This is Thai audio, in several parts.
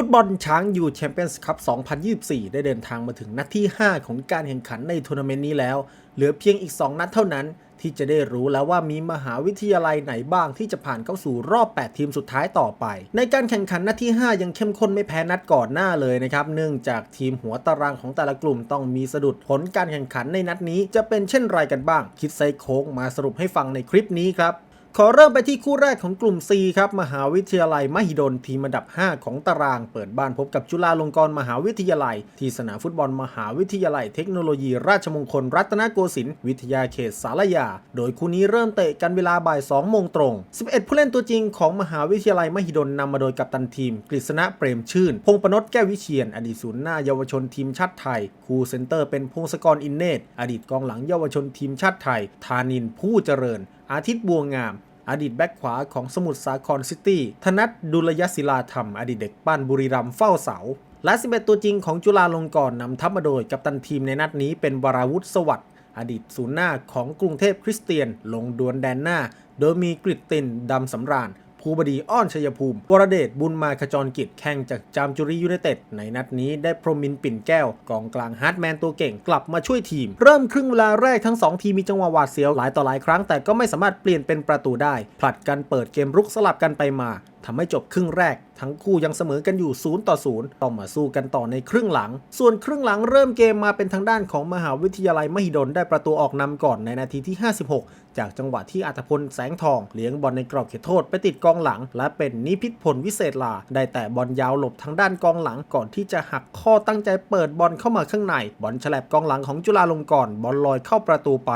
ฟุตบอลช้างยูแชมเปี้ยนส์คัพ 2024 ได้เดินทางมาถึงนัดที่ 5 ของการแข่งขันในทัวร์นาเมนต์นี้แล้ว เหลือเพียงอีก 2 นัดเท่านั้น ที่จะได้รู้แล้วว่ามีมหาวิทยาลัยไหนบ้างที่จะผ่านเข้าสู่รอบ 8 ทีมสุดท้ายต่อไป ในการแข่งขันนัดที่ 5 ยังเข้มข้นไม่แพ้นัดก่อนหน้าเลยนะครับ เนื่องจากทีมหัวตารางของแต่ละกลุ่มต้องมีสะดุดผลการแข่งขันในนัดนี้จะเป็นเช่นไรกันบ้าง คิดไซโค้งมาสรุปให้ฟังในคลิปนี้ครับ ขอเริ่มไปที่คู่แรกของกลุ่ม C ครับ มหาวิทยาลัยมหิดลทีมอันดับ 5 ของตาราง เปิดบ้านพบกับจุฬาลงกรณ์มหาวิทยาลัย ที่สนามฟุตบอลมหาวิทยาลัยเทคโนโลยี ราชมงคล รัตนโกสินทร์วิทยาเขตสารยา โดยคู่นี้เริ่มเตะกันเวลาบ่าย 2 โมงตรง 11 ผู้เล่นตัวจริงของมหาวิทยาลัยมหิดลนำมาโดยกัปตันทีม กฤษณะเปรมชื่น พงปนดแก้ววิเชียน อดีตศูนย์หน้าเยาวชนทีมชาติไทย คูเซนเตอร์เป็นพงศกรอินเนตอดีตกองหลังเยาวชนทีมชาติไทย ธานินผู้เจริญ อาทิตย์บัวงาม อดีตแบ็คขวาของสมุทรสาครซิตี้ ธนัทดุลยศิลาธรรม อดีตเด็กปั้นบุรีรัมย์เฝ้าเสา และ 11 ตัวจริงของจุฬาลงกรณ์นำทัพมาโดย กัปตันทีมในนัดนี้เป็นวราวุธสวัสดิ์อดีตศูนย์หน้าของกรุงเทพคริสเตียน ลงดวลแดนหน้า โดยมีกริตตินดำสำราญ ภูบดีอ้อนชัยภูมิ วรเดชบุญมาขจรกิจแข่งจากจามจุรียูไนเต็ด ในนัดนี้ได้พรมินปิ่นแก้วกองกลางฮาร์ดแมนตัวเก่งกลับมาช่วยทีม เริ่มครึ่งเวลาแรกทั้ง 2 ทีมมีจังหวะหวาดเสียวหลายต่อหลายครั้งแต่ก็ไม่สามารถเปลี่ยนเป็นประตูได้ ผลัดกันเปิดเกมรุกสลับกันไปมาทำให้จบครึ่งแรก ทั้งคู่ยังเสมอกันอยู่ 0 ต่อ 0 ต้องมาสู้กันต่อในครึ่งหลัง ส่วนครึ่งหลังเริ่มเกมมาเป็นทางด้านของมหาวิทยาลัยมหิดลได้ประตูออกนำก่อนในนาทีที่ 56 จากจังหวะที่อัตพลแสงทองเลี้ยงบอลในกรอบเขตโทษไปติดกองหลัง และเป็นนิพิษพลวิเศษลา ได้แต่บอลยาวหลบทางด้านกองหลังก่อนที่จะหักข้อตั้งใจเปิดบอลเข้ามาข้างในบอลฉลับกองหลังของจุฬาลงกรณ์บอลลอยเข้าประตูไป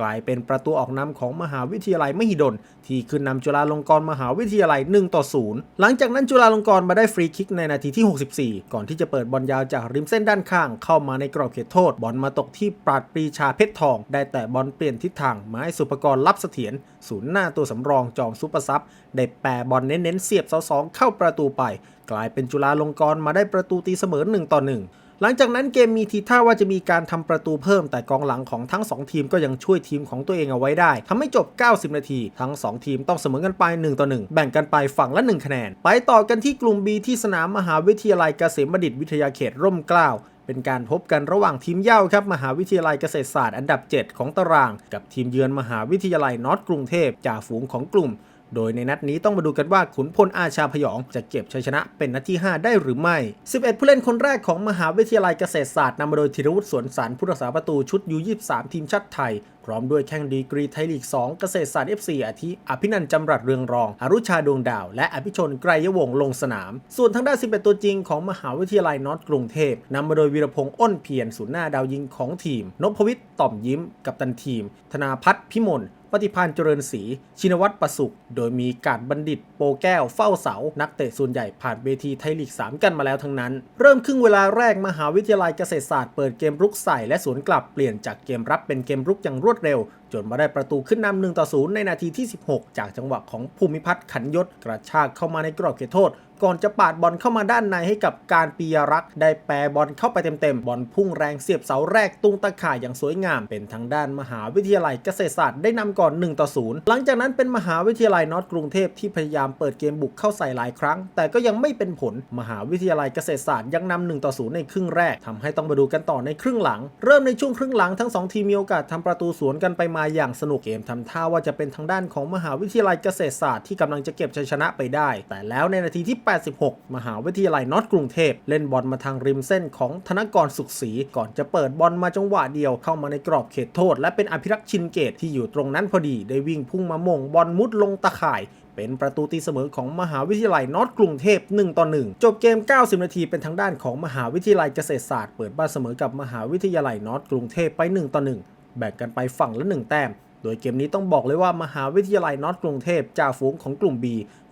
กลายเป็นประตูออกนำของมหาวิทยาลัยมหิดล ที่ขึ้นนำจุฬาลงกรณ์มหาวิทยาลัย1ต่อ0หลังจากนั้นจุฬาลงกรณ์มาได้ฟรีคิกในนาทีที่ 64 ก่อนที่จะเปิดบอลยาวจากริมเส้นด้านข้าง เข้ามาในกรอบเขตโทษ บอลมาตกที่ปราดปรีชาเพชรทอง ได้แต่บอลเปลี่ยนทิศทางมาให้สุภกรรับเสถียรศูนย์หน้าตัวสำรองจอมซุปเปอร์ซับได้แปรบอลเน้นๆเสียบเสาสองเข้าประตูไป กลายเป็นจุฬาลงกรณ์มาได้ประตูตีเสมอ1ต่อ1 หลังจากนั้นเกมมีทีท่าว่าจะมีการทำประตูเพิ่มแต่กองหลังของทั้ง 2 ทีมก็ยังช่วยทีมของตัวเองเอาไว้ได้ทำให้จบ 90 นาที ทั้ง 2 ทีมต้องเสมอกันไป 1 ต่อ 1 แบ่งกันไปฝั่งละ 1 คะแนน ไปต่อกันที่กลุ่ม B ที่สนามมหาวิทยาลัยเกษมบัณฑิตวิทยาเขตร่มเกล้าเป็นการพบกันระหว่างทีมเย่าครับมหาวิทยาลัยเกษตรศาสตร์อันดับ 7 ของตาราง กับทีมเยือนมหาวิทยาลัยนอตกรุงเทพจ่าฝูงของกลุ่ม โดยในนัดนี้ต้องมาดูกันว่าขุนพลอาชาพยองจะเก็บชัยชนะเป็นนัดที่ 5 ได้หรือไม่ 11 ผู้เล่นคนแรกของมหาวิทยาลัยเกษตรศาสตร์นำมาโดยธีรวุฒิสวนสารผู้รักษาประตูชุดยู23ทีมชาติไทย พร้อมด้วยแข้งดีกรีไทยลีก 2 เกษตรศาสตร์ FC อาทิอภินันจำรัดเรืองรอง อรุชาดวงดาว และอภิชนไกรยวงศ์ลงสนาม ส่วนทางด้าน 11 ตัวจริงของมหาวิทยาลัยนอตกรุงเทพนำมาโดยวีรพงษ์อ้นเพียรศูนย์หน้าดาวยิงของทีม นพวิทย์ต่อมยิ้ม กับตันทีม ธนาพัฒน์พิมลปฏิพันธ์เจริญศรี ชินวัตรประสุข โดยมีการบัณฑิต โปแก้ว เฝ้าเสา นักเตะส่วนใหญ่ผ่านเวทีไทยลีก 3 กันมาแล้วทั้งนั้น เริ่มครึ่งเวลาแรกมหาวิทยาลัยเกษตรศาสตร์เปิดเกมรุกใส่และสวนกลับเปลี่ยนจากเกมรับเป็นเกมรุกอย่างรวดดเร็ว จนมาได้ประตูขึ้นนำ1ต่อ0ในนาทีที่ 16 จากจังหวะของภูมิพัฒน์ขันยศกระชากเข้ามาในกรอบเขตโทษ ก่อนจะปาดบอลเข้ามาด้านในให้กับการปียรักษ์ได้แปรบอลเข้าไปเต็มๆ บอลพุ่งแรงเสียบเสาแรกตุ้งตะข่ายอย่างสวยงาม เป็นทางด้านมหาวิทยาลัยเกษตรศาสตร์ได้นำก่อน1ต่อ0หลังจากนั้นเป็นมหาวิทยาลัยนอตกรุงเทพที่พยายามเปิดเกมบุกเข้าใส่หลายครั้ง แต่ก็ยังไม่เป็นผลมหาวิทยาลัยเกษตรศาสตร์ยังนำ1ต่อ0ในครึ่งแรกทำให้ต้องมาดูกันต่อในครึ่งหลัง เริ่มในช่วงครึ่งหลังทั้งสองทีมมีโอกาสทำประตูสวนกันไปมาอย่างสนุกเกมทำท่าว่าจะเป็นทางด้านของมหาวิทยาลัยเกษตรศาสตร์ที่กำลังจะเก็บชัยชนะไปได้ แต่แล้วในนาทีที่ 86 มหาวิทยาลัยนอตกรุงเทพเล่นบอลมาทางริมเส้นของธนกรสุขศรีก่อนจะเปิดบอลมาจังหวะเดียวเข้ามาในกรอบเขตโทษ และเป็นอภิรักษ์ชินเกตที่อยู่ตรงนั้นพอดีได้วิ่งพุ่งมามงบอลมุดลงตะข่ายเป็นประตูตีเสมอของมหาวิทยาลัยนอตกรุงเทพ1ต่อ1จบเกม 90 นาทีเป็นทางด้านของมหาวิทยาลัยเกษตรศาสตร์เปิดบ้านเสมอกับมหาวิทยาลัยนอตกรุงเทพไป1ต่อ1 แบ่งกันไปฝั่งละ 1 แต้ม โดยเกมนี้ต้องบอกเลยว่ามหาวิทยาลัยนอตกรุงเทพจ่าฝูงของกลุ่ม B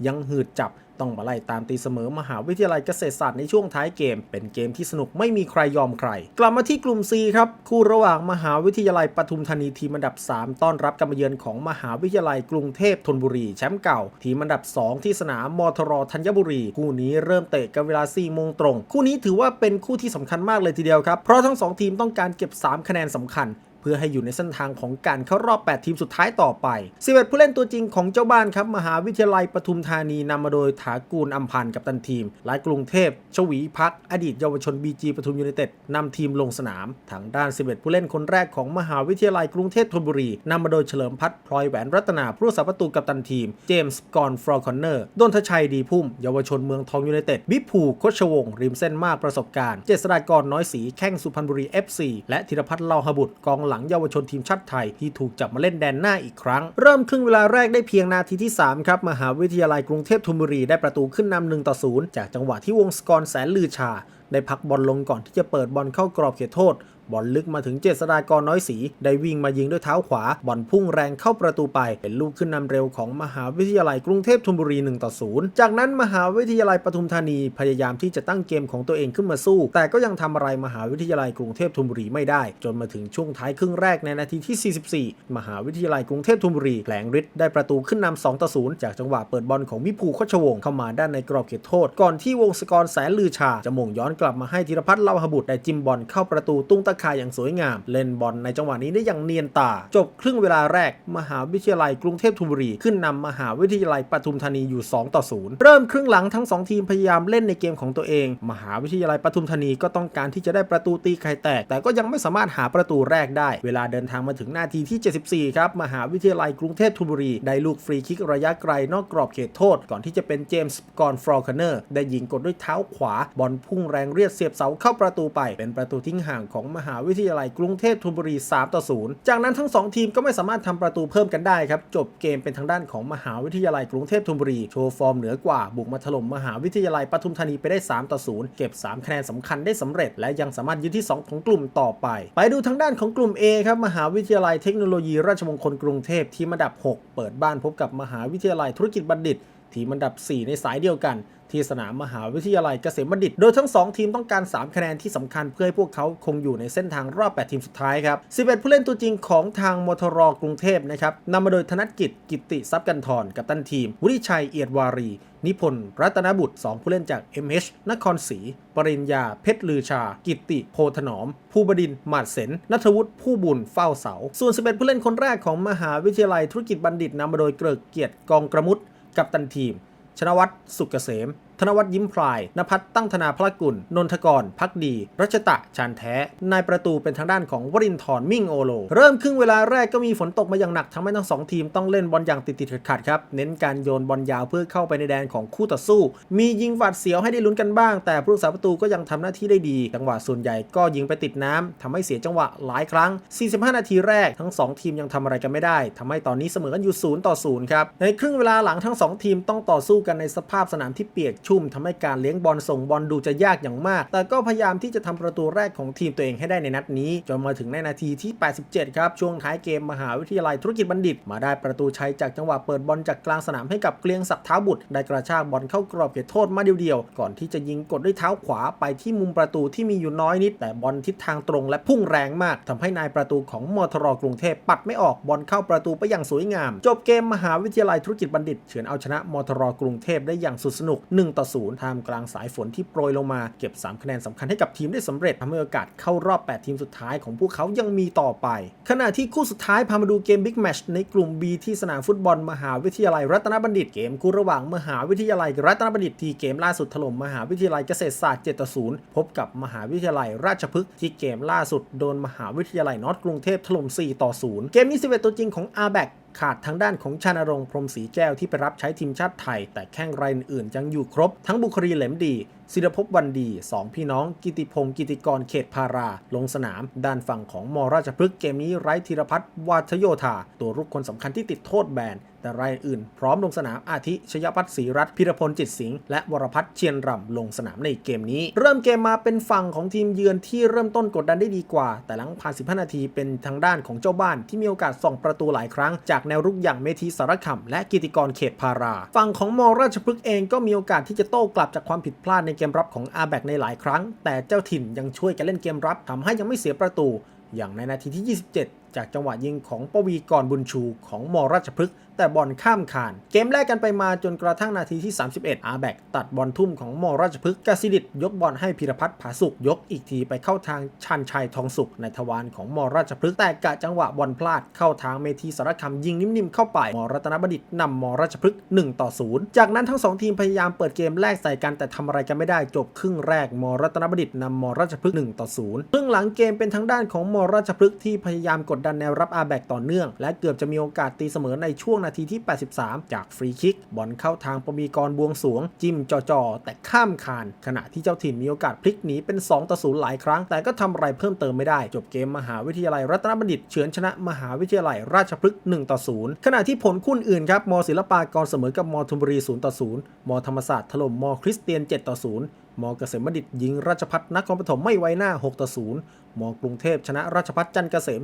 ยังหืดจับต้องมาไล่ตามตีเสมอมหาวิทยาลัยเกษตรศาสตร์ในช่วงท้ายเกม เป็นเกมที่สนุกไม่มีใครยอมใคร กลับมาที่กลุ่ม C ครับ คู่ระหว่างมหาวิทยาลัยปทุมธานีทีมอันดับ 3 ต้อนรับการมาเยือนของมหาวิทยาลัยกรุงเทพธนบุรี แชมป์เก่า ทีมอันดับ 2 ที่สนามมทรธัญบุรี คู่นี้เริ่มเตะกันเวลา4โมงตรง คู่นี้ถือว่าเป็นคู่ที่สำคัญมากเลยทีเดียวครับเพราะทั้ง 2 ทีมต้องการเก็บ 3 คะแนนสำคัญ เพื่อให้อยู่ในเส้นทางของการเข้ารอบ 8 ทีมสุดท้ายต่อไป11ผู้เล่นตัวจริงของเจ้าบ้านครับมหาวิทยาลัยปทุมธานีนำมาโดยถากูลอัมพันธ์กับตันทีมหลายกรุงเทพชวีพักอดีตเยาวชนบีจีปทุมยูไนเต็ดนำทีมลงสนามทางด้าน 11 ผู้เล่นคนแรกของมหาวิทยาลัยกรุงเทพธนบุรีนำมาโดยเฉลิมพัฒน์พลอยแหวนรัตนาผู้รักษาประตูกับตันทีม เจมส์กอนฟรอคอนเนอร์ดนทชัยดีพุ่ม เยาวชนเมืองทองยูไนเต็ดบิภูโคชวงริมเส้นมากประสบการณ์ เจษฎากรน้อยสีแข้งสุพรรณบุรี FC และธีรพัฒน์เลาหบุตรกองหลังเยาวชนทีมชาติไทยที่ถูกจับมาเล่นแดนหน้าอีกครั้ง เริ่มครึ่งเวลาแรกได้เพียงนาทีที่ 3 ครับ มหาวิทยาลัยกรุงเทพธนบุรีได้ประตูขึ้นนำหนึ่งต่อศูนย์จากจังหวะที่วงสกรแสนลือชา ได้พักบอลลงก่อนที่จะเปิดบอลเข้ากรอบเขตโทษ บอลลึกมาถึงเจษฎากรน้อยสี ได้วิ่งมายิงด้วยเท้าขวา บอลพุ่งแรงเข้าประตูไป เป็นลูกขึ้นนำเร็วของมหาวิทยาลัยกรุงเทพธนบุรี1ต่อ0จากนั้นมหาวิทยาลัยปทุมธานีพยายามที่จะตั้งเกมของตัวเองขึ้นมาสู้ แต่ก็ยังทำอะไรมหาวิทยาลัยกรุงเทพธนบุรีไม่ได้ จนมาถึงช่วงท้ายครึ่งแรกในนาทีที่ 44 มหาวิทยาลัยกรุงเทพธนบุรีแผลงฤทธิ์ได้ประตูขึ้นนำ2ต่อ0จากจังหวะเปิดบอลของวิภูโคชวงเข้ามาด้านในกรอบเขตโทษ ก่อนที่วงศกรแสนลือชาจะมงย้อนกลับมาให้ธีรพัฒน์เล่าหบุตรได้จิ้มบอลเข้าประตูตุ้งตะข่าอย่างสวยงาม เล่นบอลในจังหวะนี้ได้อย่างเนียนตา จบครึ่งเวลาแรก มหาวิทยาลัยกรุงเทพธนบุรี ขึ้นนำมหาวิทยาลัยปทุมธานีอยู่ 2 ต่อ 0 เริ่มครึ่งหลังทั้ง 2 ทีมพยายามเล่นในเกมของตัวเอง มหาวิทยาลัยปทุมธานีก็ต้องการที่จะได้ประตูตีไข่แตก แต่ก็ยังไม่สามารถหาประตูแรกได้ เวลาเดินทางมาถึงนาทีที่ 74 ครับ มหาวิทยาลัยกรุงเทพธนบุรีได้ลูกฟรีคิกระยะไกลนอกกรอบเขตโทษ ก่อนที่จะเป็นเจมส์กอนฟรอคเนอร์ได้ยิงกดด้วยเท้าขวาบอลพุ่งแรงเรียดเสียบเสาเข้าประตูไป เป็นประตูทิ้งห่างของมหาวิทยาลัยกรุงเทพธนบุรี 3 ต่อ 0 จากนั้นทั้ง 2 ทีมก็ไม่สามารถทำประตูเพิ่มกันได้ครับ จบเกมเป็นทางด้านของมหาวิทยาลัยกรุงเทพธนบุรี โชว์ฟอร์มเหนือกว่า บุกมาถล่มมหาวิทยาลัยปทุมธานีไปได้ 3 ต่อ 0 เก็บ 3 คะแนนสำคัญได้สำเร็จ และยังสามารถยึดที่ 2 ของกลุ่มต่อไป ไปดูทางด้านของกลุ่ม A ครับ มหาวิทยาลัยเทคโนโลยีราชมงคลกรุงเทพทีมอันดับ 6 เปิดบ้านพบกับมหาวิทยาลัยธุรกิจบัณฑิตทีมอันดับ 4 ในสายเดียวกัน ที่สนามมหาวิทยาลัยเกษมบัณฑิต โดยทั้ง 2 ทีมต้องการ 3 คะแนนที่สำคัญเพื่อให้พวกเขาคงอยู่ในเส้นทางรอบ 8 ทีมสุดท้ายครับ 11 ผู้เล่นตัวจริงของทางมทรกรุงเทพนะครับนำมาโดยธนกิจกิตติทรัพย์กันทรกับตันทีม วุฒิชัยเอียดวารี นิพนธ์รัตนบุตร 2 ผู้เล่นจาก MH นครศรีปริญญา เพชรลือชา กิตติโพธนอม ผู้บดินหมาดเสนนัทวุฒิผู้บุญเฝ้าเสา ส่วน 11 ผู้เล่นคนแรกของมหาวิทยาลัยธุรกิจบัณฑิตนำมาโดยเกริกเกียรติกองกระมุดกับตันทีม ชนวัตรสุกเกษม ธนวัฒน์ยิ้มพลายนภัทรตั้งธนาพละกุล นนทกร พักดี รัชตะ ชานแท้ นายประตูเป็นทางด้านของวรินทร์มิ่งโอโล เริ่มครึ่งเวลาแรกก็มีฝนตกมาอย่างหนักทำให้ทั้งสองทีมต้องเล่นบอลอย่างติดติดขัดๆครับ เน้นการโยนบอลยาวเพื่อเข้าไปในแดนของคู่ต่อสู้ มียิงหวาดเสียวให้ได้ลุ้นกันบ้าง แต่ผู้รักษาประตูก็ยังทำหน้าที่ได้ดี จังหวะส่วนใหญ่ก็ยิงไปติดน้ำทำให้เสียจังหวะหลายครั้ง 45 นาทีแรกทั้ง 2 ทีมยังทำอะไรกันไม่ได้ทำให้ตอนนี้เสมอกันอยู่0ต่อ0ครับในครึ่งเวลาหลังทั้ง 2 ทีมต้องต่อสู้กันในสภาพสนามที่เปียกชุมทำให้การเลี้ยงบอลส่งบอลดูจะยากอย่างมาก แต่ก็พยายามที่จะทำประตูแรกของทีมตัวเองให้ได้ในนัดนี้ จนมาถึงในนาทีที่ 87 ครับ ช่วงท้ายเกมมหาวิทยาลัยธุรกิจบัณฑิต มาได้ประตูชัยจากจังหวะเปิดบอลจากกลางสนามให้กับเกลียงศักดิ์เท้าบุตร ได้กระชากบอลเข้ากรอบเขตโทษมาเดียวๆ ก่อนที่จะยิงกดด้วยเท้าขวาไปที่มุมประตูที่มีอยู่น้อยนิด แต่บอลทิศทางตรงและพุ่งแรงมากทำให้นายประตูของมอทรกรุงเทพปัดไม่ออกบอลเข้าประตูไปอย่างสวยงาม จบเกมมหาวิทยาลัยธุรกิจบัณฑิตเฉือนเอาชนะมอทรกรุงเทพได้อย่างสุดสนุก1ต่อ 0 ท่ามกลางสายฝนที่โปรยลงมาเก็บ 3 คะแนนสำคัญให้กับทีมได้สำเร็จทำให้โอกาสเข้ารอบ 8 ทีมสุดท้ายของพวกเขายังมีต่อไป ขณะที่คู่สุดท้ายพามาดูเกมบิ๊กแมชในกลุ่ม B ที่สนามฟุตบอลมหาวิทยาลัยรัตนบัณฑิตเกมคู่ระหว่างมหาวิทยาลัยรัตนบัณฑิตที่เกมล่าสุดถล่มมหาวิทยาลัยเกษตรศาสตร์7ต่อ0พบกับมหาวิทยาลัยราชพฤกษ์ที่เกมล่าสุดโดนมหาวิทยาลัยนอตกรุงเทพถล่ม4ต่อ0เกมนี้11ตัวจริงของ r b a c ขาดทางด้านของชานรงค์พรมศรีแก้วที่ไปรับใช้ทีมชาติไทย แต่แข้งรายอื่นๆยังอยู่ครบ ทั้งบุครีเหลมดี ศิรภพวันดี 2 พี่น้องกิติพงศ์กิติกรเขตพารา ลงสนาม ด้านฝั่งของมราชพฤกษ์เกมนี้ไร้ธีรพัฒน์วาทโยธา ตัวรุกคนสำคัญที่ติดโทษแบนแต่รายอื่น พร้อมลงสนามอาทิชยพัฒน์ศรีรัตน์พิรพลจิตสิงห์และวรพัฒน์เชียนรำลงสนามในเกมนี้ เริ่มเกมมาเป็นฝั่งของทีมเยือนที่เริ่มต้นกดดันได้ดีกว่า แต่หลังผ่าน 15 นาทีเป็นทางด้านของเจ้าบ้านที่มีโอกาสส่องประตูหลายครั้ง จากแนวรุกอย่างเมธีสารคำและกิติกรเขตพารา ฝั่งของมราชพฤกษ์เองก็มีโอกาสที่จะโต้กลับจากความผิดพลาดในเกมรับของอาแบกในหลายครั้ง แต่เจ้าถิ่นยังช่วยกันเล่นเกมรับทำให้ยังไม่เสียประตู อย่างในนาทีที่ 27 จากจังหวะยิงของปวีกรบุญชูของมราชพฤกษ์แต่บอลข้ามคาน เกมแรกกันไปมาจนกระทั่งนาทีที่ 31 อาแบกตัดบอลทุ่มของมราชพฤกษ์กสิดิตยกบอลให้พิรพัฒน์ผาสุกยกอีกทีไปเข้าทางชันชัยทองสุขในทวารของมราชพฤกษ์แต่กะจังหวะบอลพลาดเข้าทางเมธีสารคำยิงนิ่มๆเข้าไปมรัตนบดิตนำมราชพฤกษ์1ต่อ0จากนั้นทั้งสองทีมพยายามเปิดเกมแรกใส่กันแต่ทำอะไรกันไม่ได้จบครึ่งแรกมรัตนบดิตนำมราชพฤกษ์1ต่อ0ครึ่งหลังเกมเป็นทางด้านของมราชพฤกษ์ที่พยายามกดดันแนวรับอาแบกต่อเนื่อง และเกือบจะมีโอกาสตีเสมอในช่วงนาทีที่ 83 จากฟรีคิก บอลเข้าทางปมีกรบวงสวง จิ้มจ่อๆแต่ข้ามคาน ขณะที่เจ้าถิ่นมีโอกาสพลิกหนีเป็น 2 ต่อ 0 หลายครั้ง แต่ก็ทำอะไรเพิ่มเติมไม่ได้ จบเกมมหาวิทยาลัยรัตนบัณฑิตเฉือนชนะมหาวิทยาลัยราชพฤกษ์1ต่อ 0 ขณะที่ผลคู่อื่นครับมศิลปากรเสมอกับมธนบุรี0ต่อ0มธรรมศาสตร์ถล่มมคริสเตียน7ต่อ0มเกษมบัณฑิตยิงราชพัฒนครปฐมไม่ไว้หน้า 6 ต่อ 0 มกรุงเทพชนะราชพัฒจันเกษม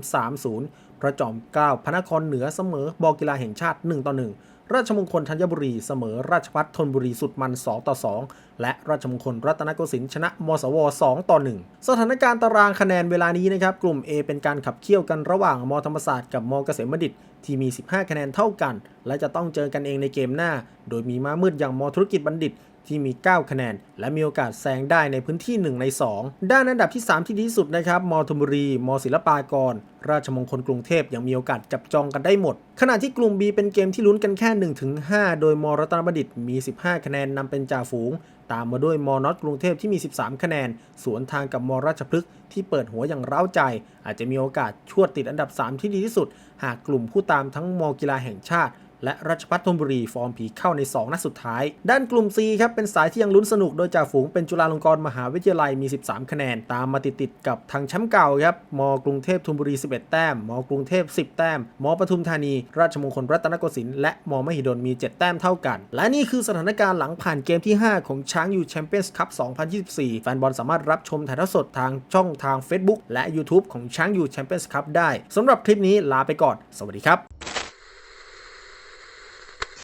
3-0 พระจอมเกล้าพระนครเหนือเสมอบอกกีฬาแห่งชาติ 1 ต่อ 1 ราชมงคลธัญบุรีเสมอราชพัฒธนบุรีสุดมัน 2 ต่อ 2 และราชมงคลรัตนโกสินทร์ชนะมสว 2 ต่อ 1 สถานการณ์ตารางคะแนนเวลานี้นะครับ กลุ่ม A เป็นการขับเคี่ยวกันระหว่างมธรรมศาสตร์กับมเกษมบัณฑิตที่มี 15 คะแนนเท่ากัน และจะต้องเจอกันเองในเกมหน้า โดยมีม้ามืดอย่างมธุรกิจบัณฑิต ที่มี 9 คะแนน และมีโอกาสแซงได้ในพื้นที่ 1 ใน 2 ด้านอันดับที่ 3 ที่ดีที่สุดนะครับมธนบุรี มศิลปากร ราชมงคลกรุงเทพยังมีโอกาสจับจองกันได้หมด ขณะที่กลุ่ม B เป็นเกมที่ลุ้นกันแค่ 1-5 โดยมรัตนบัณฑิตมี 15 คะแนนนำเป็นจ่าฝูงตามมาด้วยมน็อตกรุงเทพที่มี 13 คะแนน สวนทางกับมราชพฤกษ์ที่เปิดหัวอย่างเร้าใจ อาจจะมีโอกาสชวดติดอันดับ 3 ที่ดีที่สุด หากกลุ่มผู้ตามทั้งมกีฬาแห่งชาติ และรัชพัฒนธนบุรีฟอร์มผีเข้าใน 2 นัดสุดท้าย ด้านกลุ่ม C ครับ เป็นสายที่ยังลุ้นสนุกโดยจ่าฝูงเป็นจุฬาลงกรณ์มหาวิทยาลัยมี 13 คะแนน ตามมาติดๆกับทางแชมป์เก่าครับมกรุงเทพธนบุรี 11 แต้มมกรุงเทพ 10 แต้มมปทุมธานี ราชมงคลรัตนโกสินทร์และมมหิดลมี 7 แต้มเท่ากัน และนี่คือสถานการณ์หลังผ่านเกมที่ 5 ของช้างยูแชมเปี้ยนส์คัพ 2024 แฟนบอลสามารถรับชมถ่ายทอดสดทางช่องทาง Facebook และ YouTube ของช้างยูแชมเปี้ยนส์คัพได้สำหรับคลิปนี้ลาไปก่อน สวัสดีครับ